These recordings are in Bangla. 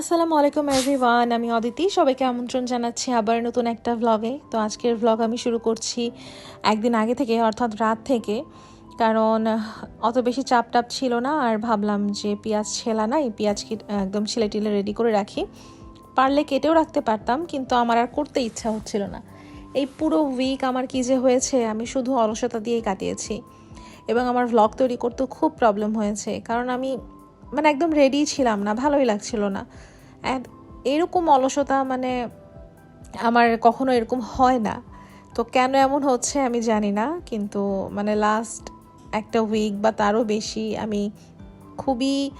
আসসালামু আলাইকুম এভরিওয়ান আমি অদিতি। সবাইকে আমন্ত্রণ জানাচ্ছি আবার নতুন একটা ভ্লগে তো আজকের ভ্লগ আমি শুরু করছি একদিন আগে থেকে, অর্থাৎ রাত থেকে। কারণ অত বেশি চাপ টাপ ছিল না, আর ভাবলাম যে পেঁয়াজ ছেলা নাই পেঁয়াজ একদম ছেলে টিলে রেডি করে রাখি। পারলে কেটেও রাখতে পারতাম, কিন্তু আমার আর করতে ইচ্ছা হচ্ছিল না। এই পুরো উইক আমার কী যে হয়েছে, আমি শুধু অলসতা দিয়েই কাটিয়েছি। এবং আমার ভ্লগ তৈরি করতেও খুব প্রবলেম হয়েছে। কারণ আমি মানে একদম রেডি ছিলাম না, ভালোই লাগছিল না। And এরকম অলসতা মানে আমার কখনো এরকম হয় না। তো কেন এমন হচ্ছে আমি জানি না, কিন্তু মানে লাস্ট একটা উইক বা তারও বেশি আমি খুবই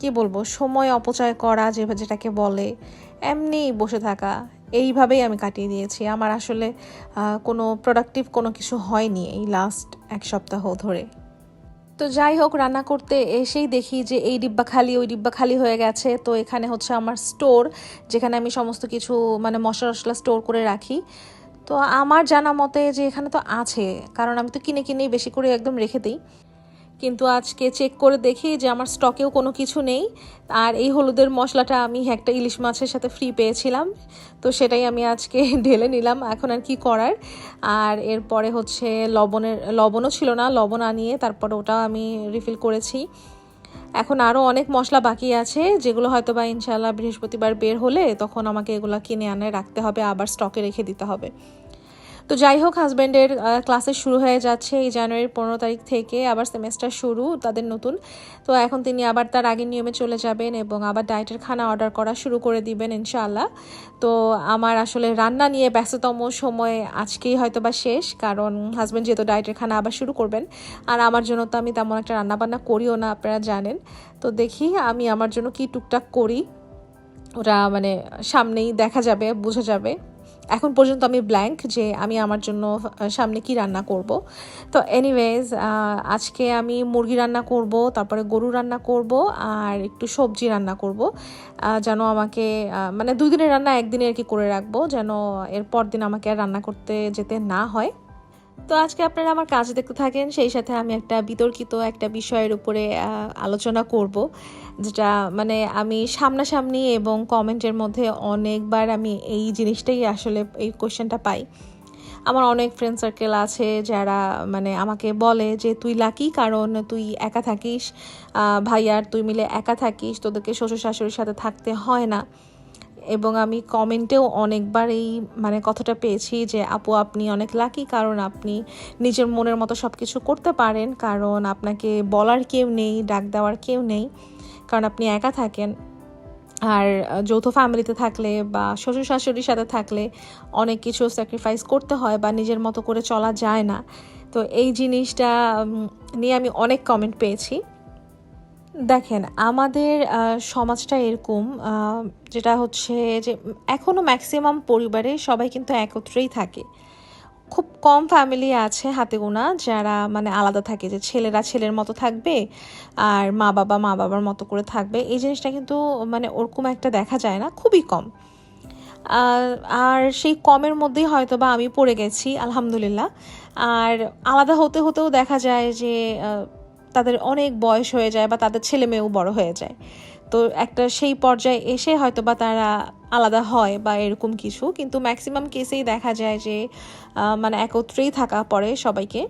কি বলব, সময় অপচয় করা যে, যেটাকে বলে, এমনি বসে থাকা, এইভাবেই আমি কাটিয়ে দিয়েছি। আমার আসলে কোনো প্রোডাক্টিভ কোনো কিছু হয়নি এই লাস্ট এক সপ্তাহ ধরে। তো যাই হোক, রান্না করতে এসেই দেখি যে এই ডিব্বা খালি, ওই ডিব্বা খালি হয়ে গেছে। তো এখানে হচ্ছে আমার স্টোর যেখানে আমি সমস্ত কিছু মানে মশলা টশলা স্টোর করে রাখি। তো আমার জানা মতে যে এখানে তো আছে, কারণ আমি তো কিনে, কিনেই বেশি করে একদম রেখে দিই। কিন্তু আজকে চেক করে দেখি যে আমার স্টকেও কোনো কিছু নেই। আর এই হলুদের মশলাটা আমি একটা ইলিশ মাছের সাথে ফ্রি পেয়েছিলাম। তো সেটাই আমি আজকে ঢেলে নিলাম। এখন আর কি করার? আর এরপরে হচ্ছে লবণের, লবণও ছিল না, লবণ আনিয়ে তারপরে ওটাও আমি রিফিল করেছি। এখন আরও অনেক মশলা বাকি আছে, যেগুলো হয়তো বা ইনশাল্লাহ বৃহস্পতিবার বের হলে তখন আমাকে এগুলো কিনে আনে, রাখতে হবে, আবার স্টকে রেখে দিতে হবে। তো যাই হোক হাজব্যান্ডের ক্লাসে শুরু হয়ে যাচ্ছে এই জানুয়ারির পনেরো তারিখ থেকে। আবার সেমেস্টার শুরু, তাদের নতুন। তো এখন তিনি আবার তার আগের নিয়মে চলে যাবেন এবং আবার ডায়েটের খানা অর্ডার করা শুরু করে দিবেন ইনশাআল্লাহ। তো আমার আসলে রান্না নিয়ে ব্যস্ততম সময় আজকেই হয়তো বা শেষ, কারণ হাজব্যান্ড যেহেতু ডায়েটের খানা আবার শুরু করবেন। আর আমার জন্য তো আমি তেমন একটা রান্নাবান্না করিও না, আপনারা জানেন। তো দেখি আমি আমার জন্য কি টুকটাক করি। ওটা মানে সামনেই দেখা যাবে, বোঝা যাবে। এখন পর্যন্ত আমি ব্ল্যাঙ্ক যে আমি আমার জন্য সামনে কি রান্না করব। তো এনিওয়েজ আজকে আমি মুরগি রান্না করব, তারপরে গরু রান্না করব, আর একটু সবজি রান্না করব। যেন আমাকে মানে দুই দিনের রান্না একদিনে আর কি করে রাখব, যেন এর পর দিন আমাকে আর রান্না করতে যেতে না হয়। তো আজকে আপনারা আমার কাজ দেখতে থাকেন সেই সাথে আমি একটা বিতর্কিত একটা বিষয়ের উপরে আলোচনা করব যেটা মানে আমি সামনাসামনি এবং কমেন্টের মধ্যে অনেকবার আমি এই জিনিসটাই আসলে এই কোশ্চেনটা পাই। আমার অনেক ফ্রেন্ড সার্কেল আছে যারা মানে আমাকে বলে যে তুই লাকি কারণ তুই একা থাকিস আহ, ভাই আর তুই মিলে একা থাকিস তোদেরকে শ্বশুর শাশুড়ির সাথে থাকতে হয় না। এবং আমি কমেন্টেও অনেকবার এই মানে কথাটা পেয়েছি যে, আপু, আপনি অনেক লাকি কারণ আপনি নিজের মনের মতো সব কিছু করতে পারেন। কারণ আপনাকে বলার কেউ নেই, ডাক দেওয়ার কেউ নেই। কারণ আপনি একা থাকেন। আর যৌথ ফ্যামিলিতে থাকলে বা শ্বশুর শাশুড়ির সাথে থাকলে অনেক কিছু স্যাক্রিফাইস করতে হয় বা নিজের মতো করে চলা যায় না। তো এই জিনিসটা নিয়ে আমি অনেক কমেন্ট পেয়েছি। দেখেন, আমাদের সমাজটা এরকম যেটা হচ্ছে যে এখনও ম্যাক্সিমাম পরিবারে সবাই কিন্তু একত্রেই থাকে। খুব কম ফ্যামিলি আছে হাতে গোনা যারা মানে আলাদা থাকে যে ছেলেরা ছেলের মতো থাকবে আর মা বাবা মা বাবার মতো করে থাকবে। এই জিনিসটা কিন্তু মানে ওরকম একটা দেখা যায় না, খুবই কম। আর সেই কমের মধ্যেই হয়তো বা আমি পড়ে গেছি, আলহামদুলিল্লাহ। আর আলাদা হতে হতেও দেখা যায় যে তাদের অনেক বয়স হয়ে যায় বা তাদের ছেলে মেয়েও বড় হয়ে যায়। তো একটা সেই পর্যায়ে এসে হয়তো বা তারা আলাদা হয় বা এরকম কিছু। কিন্তু ম্যাক্সিমাম কেসেই দেখা যায় যে মানে একত্রেই থাকা পড়ে সবাইকে।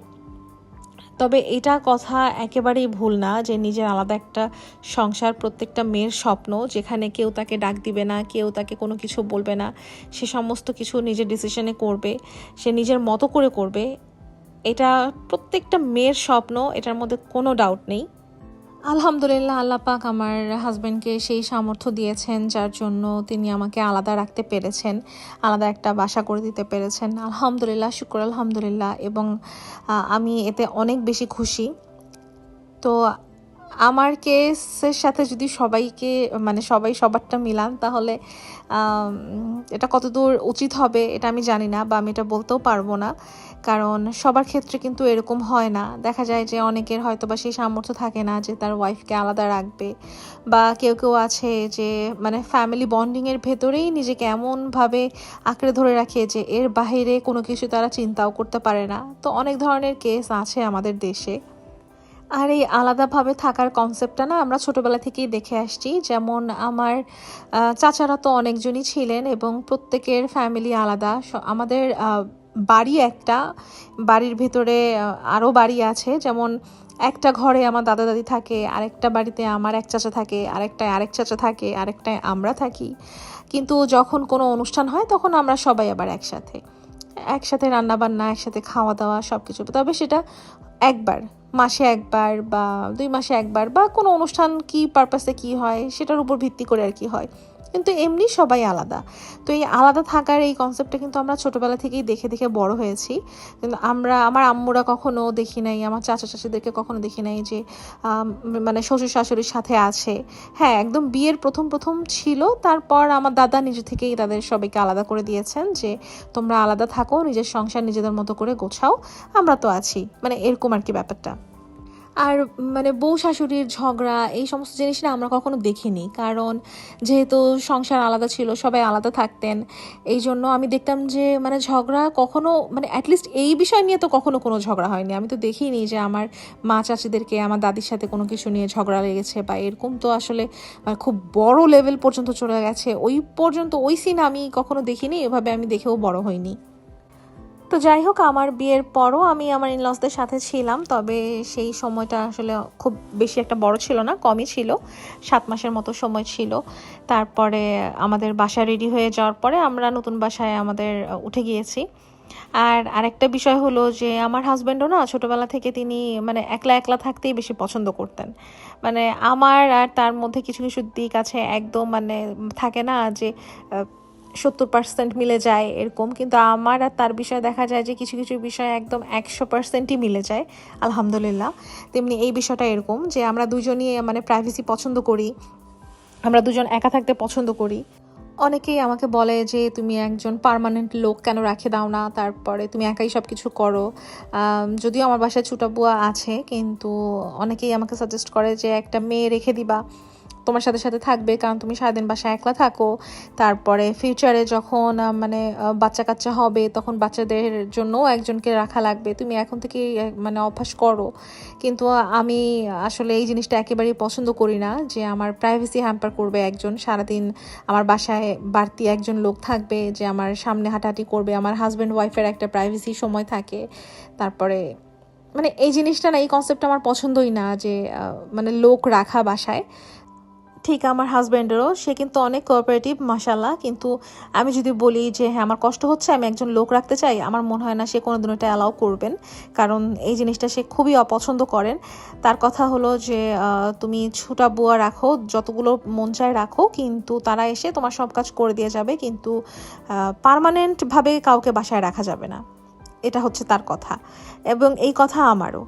তবে এটা কথা একেবারেই ভুল না যে, নিজের আলাদা একটা সংসার, প্রত্যেকটা মেয়ের স্বপ্ন, যেখানে কেউ তাকে ডাক দিবে না, কেউ তাকে কোনো কিছু বলবে না, সে সমস্ত কিছু নিজের ডিসিশনে করবে, সে নিজের মতো করে করবে। এটা প্রত্যেকটা মেয়ের স্বপ্ন, এটার মধ্যে কোনো ডাউট নেই। আলহামদুলিল্লাহ, আল্লাহ পাক আমার হাজব্যান্ডকে সেই সামর্থ্য দিয়েছেন, যার জন্য তিনি আমাকে আলাদা রাখতে পেরেছেন, আলাদা একটা বাসা করে দিতে পেরেছেন। আলহামদুলিল্লাহ, শুক্র আলহামদুলিল্লাহ এবং আমি এতে অনেক বেশি খুশি। তো আমার কেসের সাথে যদি সবাইকে মানে সবাই সবারটা মিলান, তাহলে এটা কতদূর উচিত হবে এটা আমি জানি না বা আমি এটা বলতেও পারব না। কারণ সবার ক্ষেত্রে কিন্তু এরকম হয় না। দেখা যায় যে অনেকের হয়তো বা সেই সামর্থ্য থাকে না যে তার ওয়াইফকে আলাদা রাখবে বা কেউ কেউ আছে যে মানে ফ্যামিলি বন্ডিংয়ের ভেতরেই নিজেকে এমনভাবে আঁকড়ে ধরে রাখে যে এর বাইরে কোনো কিছু তারা চিন্তাও করতে পারে না। তো অনেক ধরনের কেস আছে আমাদের দেশে। আর এই আলাদাভাবে থাকার কনসেপ্টটা না আমরা ছোটবেলা থেকেই দেখে আসছি। যেমন আমার চাচারা তো অনেকজনই ছিলেন এবং প্রত্যেকের ফ্যামিলি আলাদা। আমাদের বাড়ি একটা, বাড়ির ভেতরে আরও বাড়ি আছে। যেমন একটা ঘরে আমার দাদা দাদি থাকে, আরেকটা বাড়িতে আমার এক চাচা থাকে, আরেকটায় আরেক চাচা থাকে, আরেকটায় আমরা থাকি। কিন্তু যখন কোনো অনুষ্ঠান হয়, তখন আমরা সবাই আবার একসাথে। একসাথে রান্না বান্না একসাথে খাওয়া দাওয়া সব কিছু তবে সেটা একবার, মাসে একবার বা দুই মাসে একবার বা কোনো অনুষ্ঠান কি পারপাসে কি হয়, সেটার উপর ভিত্তি করে আর কি হয়। কিন্তু এমনি সবাই আলাদা। তো এই আলাদা থাকার এই কনসেপ্টটা কিন্তু আমরা ছোটবেলা থেকেই দেখে দেখে বড় হয়েছি। কিন্তু আমরা, আমার আম্মুরা কখনো দেখি নাই, আমার চাচা চাচিদেরকে কখনো দেখি নাই যে মানে শ্বশুর শাশুড়ির সাথে আছে। হ্যাঁ একদম বিয়ের প্রথম প্রথম ছিল, তারপর আমার দাদা নিজে থেকেই তাদের সবাইকে আলাদা করে দিয়েছেন যে, তোমরা আলাদা থাকো, নিজের সংসার নিজেদের মতো করে গোছাও, আমরা তো আছি। মানে এরকম আর কি ব্যাপারটা। আর মানে বউ শাশুড়ির ঝগড়া, এই সমস্ত জিনিস না আমরা কখনো দেখিনি। কারণ যেহেতু সংসার আলাদা ছিল, সবাই আলাদা থাকতেন, এই জন্য আমি দেখতাম যে মানে ঝগড়া কখনো মানে অ্যাটলিস্ট এই বিষয় নিয়ে তো কখনো কোনো ঝগড়া হয়নি। আমি তো দেখিনি যে আমার মা চাচিদেরকে, আমার দাদির সাথে কোনো কিছু নিয়ে ঝগড়া লেগেছে বা এরকম তো আসলে মানে খুব বড় লেভেল পর্যন্ত চলে গেছে। ওই পর্যন্ত ওই সিন আমি কখনো দেখিনি, এভাবে আমি দেখেও বড় হইনি। তো যাই হোক, আমার বিয়ের পরও আমি আমার ইনলসদের সাথে ছিলাম, তবে সেই সময়টা আসলে খুব বেশি একটা বড় ছিল না, কমই ছিল। সাত মাসের মতো সময় ছিল। তারপরে আমাদের বাসা রেডি হয়ে যাওয়ার পরে আমরা নতুন বাসায় আমাদের উঠে গিয়েছি। আর আরেকটা বিষয় হলো যে, আমার হাজব্যান্ডও না ছোটোবেলা থেকে তিনি মানে একলা একলা থাকতেই বেশি পছন্দ করতেন। মানে আমার আর তার মধ্যে কিছু কিছু দিক আছে একদম মানে থাকে না যে সত্তর পার্সেন্ট মিলে যায় এরকম। কিন্তু আমার আর তার বিষয়ে দেখা যায় যে কিছু কিছু বিষয় একদম একশো পার্সেন্টই মিলে যায়, আলহামদুলিল্লাহ। তেমনি এই বিষয়টা এরকম যে আমরা দুজনই মানে প্রাইভেসি পছন্দ করি, আমরা দুজন একা থাকতে পছন্দ করি। অনেকেই আমাকে বলে যে তুমি একজন পার্মানেন্ট লোক কেন রাখে দাও না, তারপরে তুমি একাই সব কিছু করো যদিও আমার বাসায় ছোটা বুয়া আছে, কিন্তু অনেকেই আমাকে সাজেস্ট করে যে একটা মেয়ে রেখে দিবা। তোমার সাথে সাথে থাকবে, কারণ তুমি সারাদিন বাসায় একলা থাকো। তারপরে ফিউচারে যখন মানে বাচ্চা কাচ্চা হবে, তখন বাচ্চাদের জন্যও একজনকে রাখা লাগবে। তুমি এখন থেকে মানে অভ্যাস করো। কিন্তু আমি আসলে এই জিনিসটা একেবারেই পছন্দ করি না, যে আমার প্রাইভেসি হ্যাম্পার করবে একজন। সারাদিন আমার বাসায় বাড়তি একজন লোক থাকবে, যে আমার সামনে হাঁটাহাঁটি করবে। আমার হাজব্যান্ড ওয়াইফের একটা প্রাইভেসি সময় থাকে। তারপরে মানে এই জিনিসটা না, এই কনসেপ্টটা আমার পছন্দই না, যে মানে লোক রাখা বাসায়। ঠিক আমার হাজব্যান্ডেরও সে কিন্তু অনেক কোঅপারেটিভ মাসাল্লাহ কিন্তু আমি যদি বলি যে হ্যাঁ আমার কষ্ট হচ্ছে, আমি একজন লোক রাখতে চাই, আমার মনে হয় না সে কোনোদিন এটা অ্যালাউ করবেন। কারণ এই জিনিসটা সে খুবই অপছন্দ করেন। তার কথা হলো যে তুমি ছোটা বুয়া রাখো, যতগুলো মন চায় রাখো, কিন্তু তারা এসে তোমার সব কাজ করে দিয়ে যাবে, কিন্তু পারমানেন্টভাবে কাউকে বাসায় রাখা যাবে না। এটা হচ্ছে তার কথা। এবং এই কথা আমারও।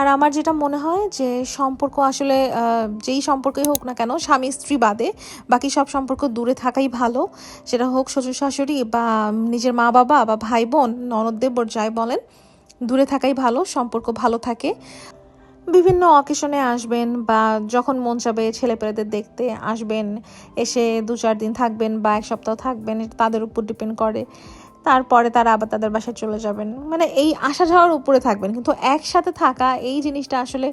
আর আমার যেটা মনে হয় যে সম্পর্ক আসলে যেই সম্পর্কই হোক না কেন, স্বামী স্ত্রী বাদে, বাকি সব সম্পর্ক দূরে থাকাই ভালো। সেটা হোক শ্বশুর শাশুড়ি বা নিজের মা বাবা বা ভাই বোন, ননদ দেবর যাই বলেন, দূরে থাকাই ভালো, সম্পর্ক ভালো থাকে। বিভিন্ন অকেশনে আসবেন বা যখন মন চাবে ছেলেপেলেদের দেখতে আসবেন, এসে দু চার দিন থাকবেন বা এক সপ্তাহ থাকবেন তাদের উপর ডিপেন্ড করে। তারপরে তারা আবার তাদের বাসায় চলে যাবেন। মানে এই আসা যাওয়ার উপরে থাকবেন। কিন্তু একসাথে থাকা এই জিনিসটা আসলে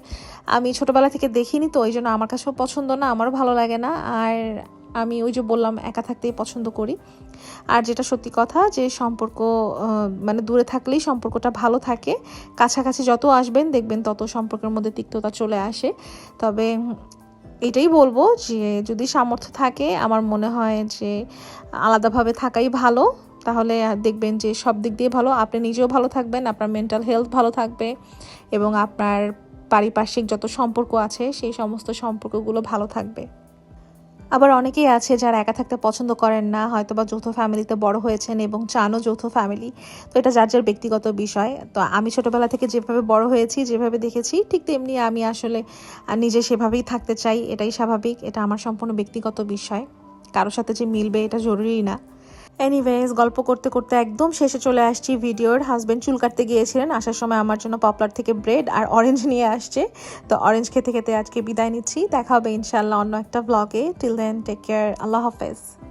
আমি ছোটবেলা থেকে দেখিনি তো ওই জন্য আমার কাছেও পছন্দ না, আমারও ভালো লাগে না। আর আমি ওই যে বললাম, একা থাকতেই পছন্দ করি। আর যেটা সত্যি কথা যে সম্পর্ক মানে দূরে থাকলেই সম্পর্কটা ভালো থাকে। কাছাকাছি যত আসবেন, দেখবেন তত সম্পর্কের মধ্যে তিক্ততা চলে আসে। তবে এটাই বলব যে, যদি সামর্থ্য থাকে, আমার মনে হয় যে আলাদাভাবে থাকাই ভালো। তাহলে দেখবেন যে সব দিক দিয়ে ভালো। আপনি নিজেও ভালো থাকবেন, আপনার মেন্টাল হেলথ ভালো থাকবে এবং আপনার পারিপার্শ্বিক যত সম্পর্ক আছে, সেই সমস্ত সম্পর্কগুলো ভালো থাকবে। আবার অনেকেই আছে যারা একা থাকতে পছন্দ করেন না হয়তো বা যৌথ ফ্যামিলিতে বড় হয়েছেন এবং চানও যৌথ ফ্যামিলি। তো এটা যার যার ব্যক্তিগত বিষয়। তো আমি ছোটবেলা থেকে যেভাবে বড় হয়েছি, যেভাবে দেখেছি, ঠিক তেমনি আমি আসলে নিজে সেভাবেই থাকতে চাই, এটাই স্বাভাবিক, এটা আমার সম্পূর্ণ ব্যক্তিগত বিষয়। কারোর সাথে যে মিলবে এটা জরুরি না। এনিওয়েজ গল্প করতে করতে একদম শেষে চলে আসছি ভিডিওর। হাজব্যান্ড চুল কাটতে গিয়েছিলেন, আসার সময় আমার জন্য পপলার থেকে ব্রেড আর অরেঞ্জ নিয়ে আসছে। তো অরেঞ্জ খেতে খেতে আজকে বিদায় নিচ্ছি। দেখা হবে ইনশাল্লাহ অন্য একটা ব্লগে টিল দেন টেক কেয়ার আল্লাহ হাফেজ।